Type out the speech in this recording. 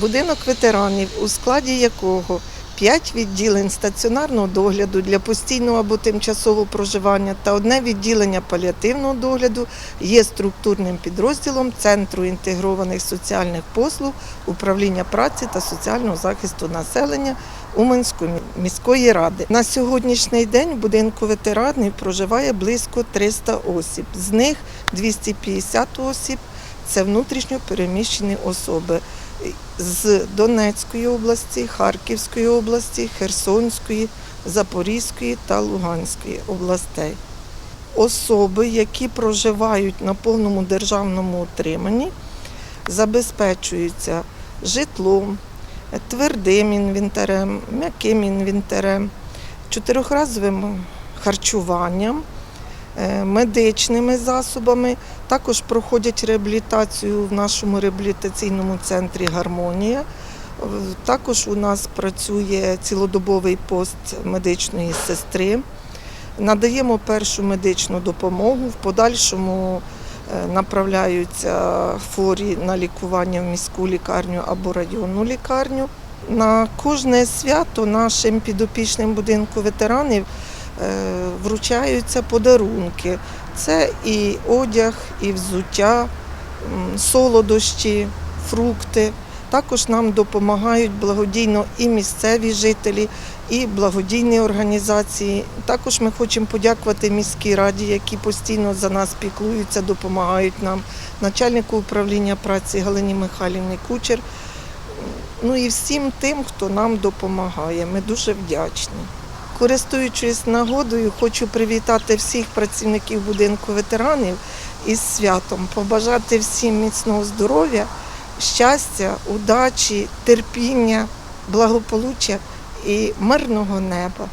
Будинок ветеранів, у складі якого 5 відділень стаціонарного догляду для постійного або тимчасового проживання та одне відділення паліативного догляду є структурним підрозділом Центру інтегрованих соціальних послуг управління праці та соціального захисту населення Уманської міської ради. На сьогоднішній день в будинку ветеранів проживає близько 300 осіб. З них 250 осіб це внутрішньо переміщені особи з Донецької області, Харківської області, Херсонської, Запорізької та Луганської областей. Особи, які проживають на повному державному утриманні, забезпечуються житлом, твердим інвентарем, м'яким інвентарем, чотирьохразовим харчуванням, медичними засобами. Також проходять реабілітацію в нашому реабілітаційному центрі Гармонія. Також у нас працює цілодобовий пост медичної сестри. Надаємо першу медичну допомогу. В подальшому е, направляються хворі на лікування в міську лікарню або районну лікарню. На кожне свято нашим підопічним будинку ветеранів е, вручаються подарунки. Це і одяг, і взуття, солодощі, фрукти. Також нам допомагають благодійно і місцеві жителі, і благодійні організації. Також ми хочемо подякувати міській раді, які постійно за нас піклуються, допомагають нам, начальнику управління праці Галині Михайлівні Кучер. Ну і всім тим, хто нам допомагає. Ми дуже вдячні. Користуючись нагодою, хочу привітати всіх працівників будинку ветеранів із святом, побажати всім міцного здоров'я, щастя, удачі, терпіння, благополуччя і мирного неба.